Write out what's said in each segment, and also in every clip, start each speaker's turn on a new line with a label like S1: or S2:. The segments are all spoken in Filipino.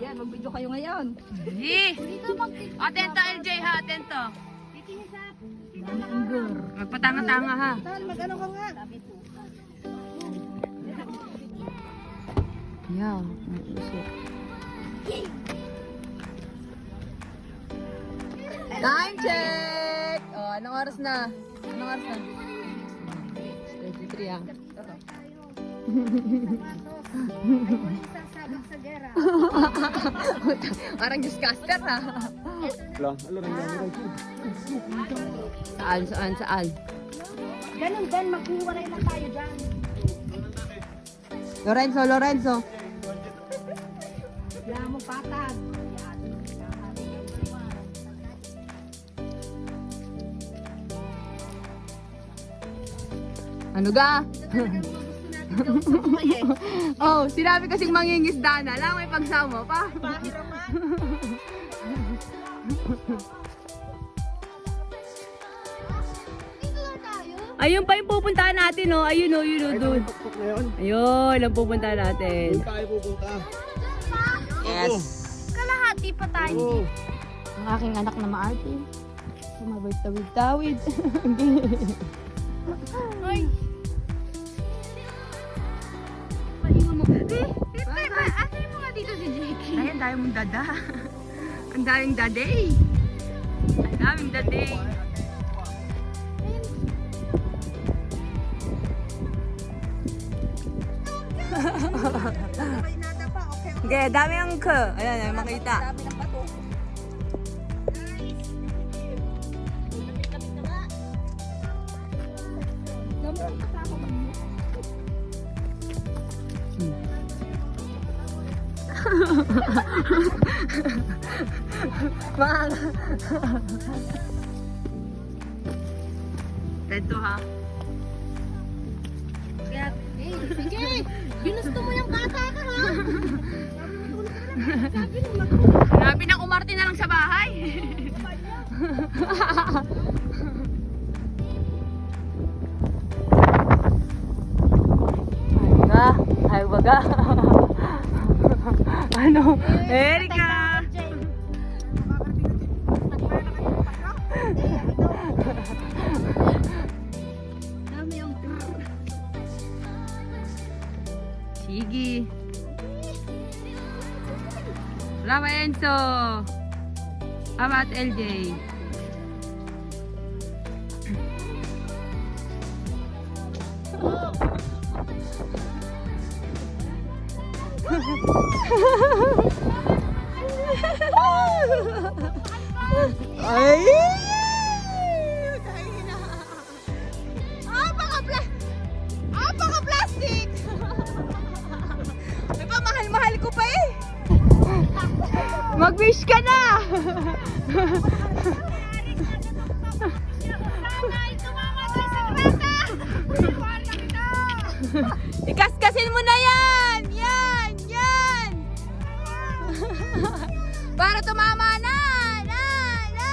S1: yan, mag-video kayo ngayon.
S2: Di. Atento LJ ha, atento. Magpatanga-tanga ha.
S1: Mag-ano ka nga.
S2: Yeah, may uso. Time check! Oh, anong oras na? Anong oras na? 23 ah.
S1: Sasabak sa gera.
S2: Parang newscaster ha.
S3: Lang, ano rin lang.
S2: Saan, saan, saan?
S1: Ganun din, maghiwalay lang tayo dyan.
S2: Lorenzo, Lorenzo.
S1: Wala mo patag.
S2: Ano ga? oh, sinabi kasing mangingisda na. Lang may pagsama pa. Ayun pa yung pupuntahan natin, oh. Ayun, oh, yun, oh, doon. Ayun, ang pupuntahan natin.
S3: Doon tayo pupunta.
S2: Yes.
S1: Kalahati pa tayo.
S2: Ang aking anak na maarte. Sumabay tawid-tawid.
S1: Ay. Eh, eh, eh, ate mo nga dito si Jake.
S2: Ay, ang dami mong dada. Ang daming daday. Ang daming daday.
S1: Okay,
S2: dami ang ke. Ayan, ayan, makita.
S1: Dami ng
S2: Mga... Tento ha.
S1: Kaya, eh, sige. Ginusto mo yung bata ka, ha? Sabi
S2: nang umarte na lang sa bahay. Ay, ay baga. Ano? Erika! Sige. Bravo Enzo. Abat LJ. Ay! Ah, baka pla- Ah, plastic! May pamahal-mahal ko pa eh. Mag-wish ka na! Para tumama na! Na! Na!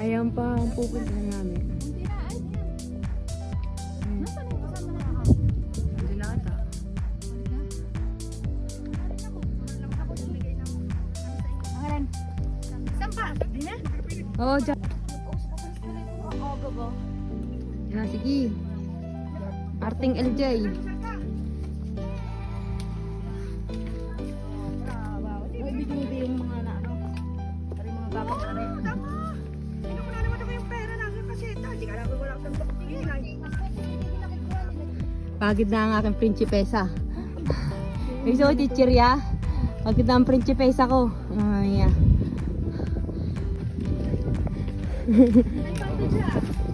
S2: Ayan pa ang pupunta namin. Oh, dyan. Yan, sige. Arting LJ.
S1: Pari mga bakit na rin. Pinukula naman ako yung pera kasi ito. Hindi ka wala akong tingin.
S2: Pagod na ang aking prinsipesa. Gusto ko chichirya. Pagod na ang prinsipesa ko. Ay, yeah.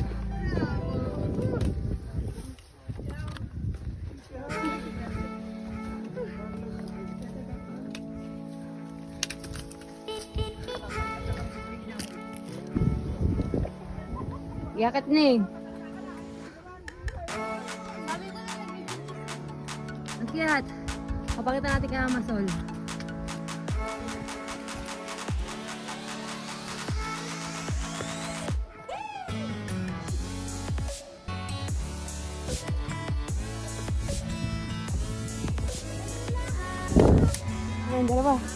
S2: Yakat na eh. Ang kiyat. Papakita natin kay Amazon. Ayan, dalawa.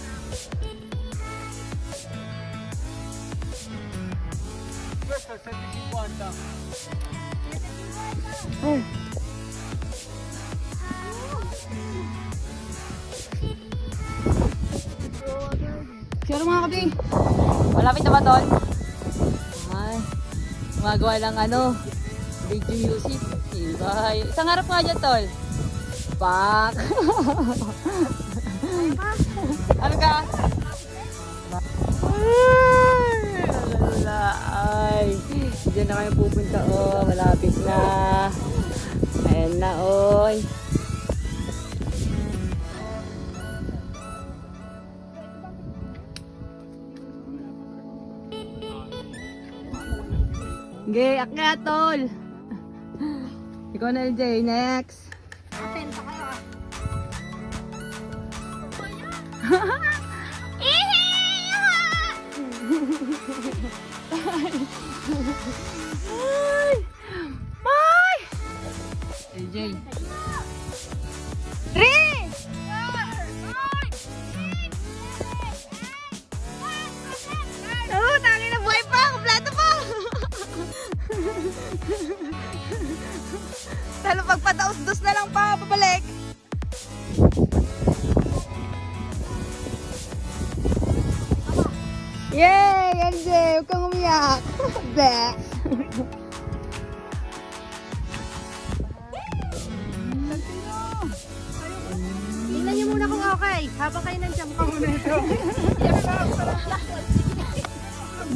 S2: Ay. Sure mga kabi. Malapit na ba tol? Ay. Gumagawa lang ano. Video music. Ibay. Isang harap nga dyan tol. Pak. ano ka? Ay, lalala. Ay, diyan na kayo pupunta. Oh, malapit na. Ayan na, oy. Okay, akyat, tol. Ikaw na, LJ. Next.
S1: Atento kayo ah.
S2: Ay! Ay! LJ. Three! Talo pagpataos-dos na lang pa, babalik. Yay! LJ, huwag kang umiyak. Bleh.
S1: Tingnan niyo muna kung okay. Habang kayo nandiyan ka muna ito.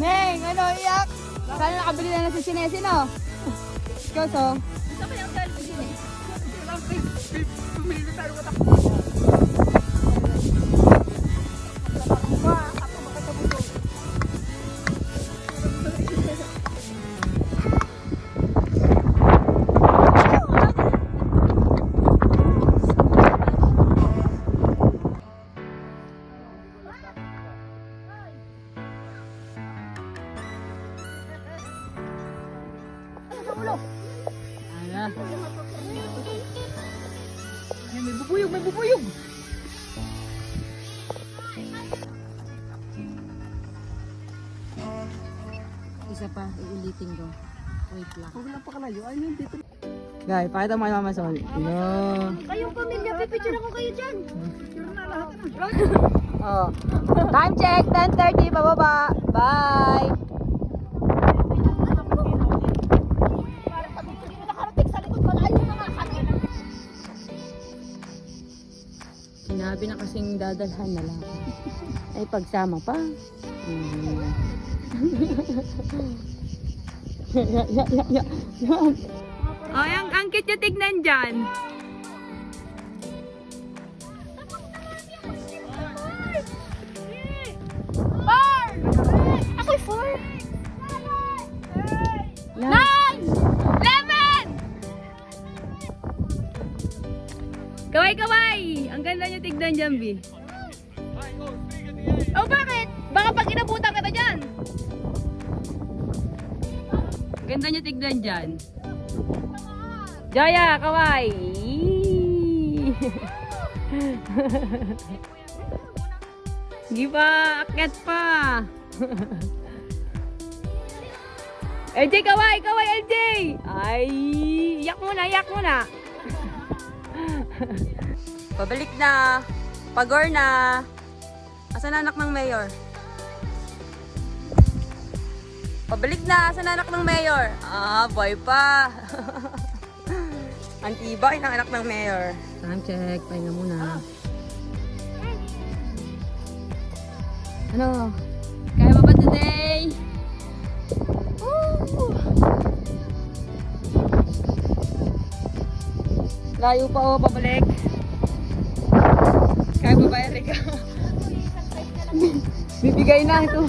S2: Neng, ano, iyak? Sana nakabili na na sa sinesi, no? Ikaw, so? Ano? Isa pa, uulitin ko. Wait lang.
S1: Huwag lang pa kalayo. Ayun, dito.
S2: Guys, pakita mo kay Mama Sol. Yun.
S1: Kayong pamilya, pipicture ako kayo dyan.
S2: Oh. Time check, 10.30, bababa. Bye! Sinabi na kasing dadalhan na lang. Ay, pagsama pa. Hmm. Ya, ya, ya, ya, ya. Ay, ang, ang cute yung tignan dyan.
S1: Ako'y four.
S2: Nine! Eleven! Kaway, kaway! Ang ganda niyo tignan dyan, B. Ganda niyo tignan dyan. Jaya, kaway! Hindi pa, akyat pa. LJ, kaway, kaway, LJ! Ay, yak muna, yak muna. Pabalik na. Pagor na. Asan anak ng mayor? Pabalik na. Asan anak ng mayor? Ah, boy pa. Ang tibay ng anak ng mayor. Time check. Pahinga muna. Ano? Kaya ba ba today? Woo! Layo pa oh, pabalik. Kaya ba ba, Erika? Bibigay na ito.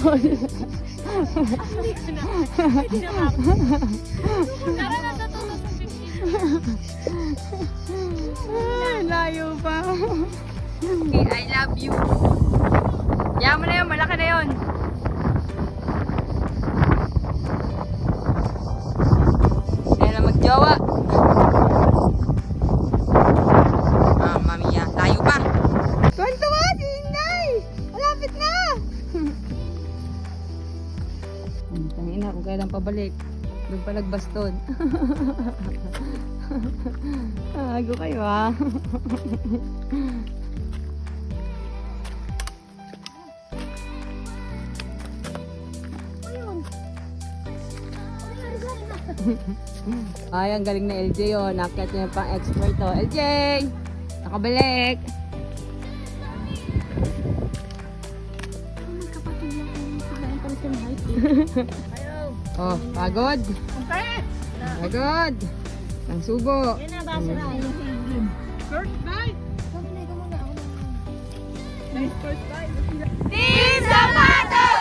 S2: Ay, layo pa. I love you. Yan mo na yun, malaki na yun. Kaya na magjowa. Nakabalik. Doon pa nagbaston. Ago kayo ah. Ay, ang galing na LJ oh. Nakit niya pang expert oh. LJ! Nakabalik! Oh, pagod? Pagod! Ang subo.
S1: Yan na, basa na. First bite. Nice first bite.
S2: Team Sapa!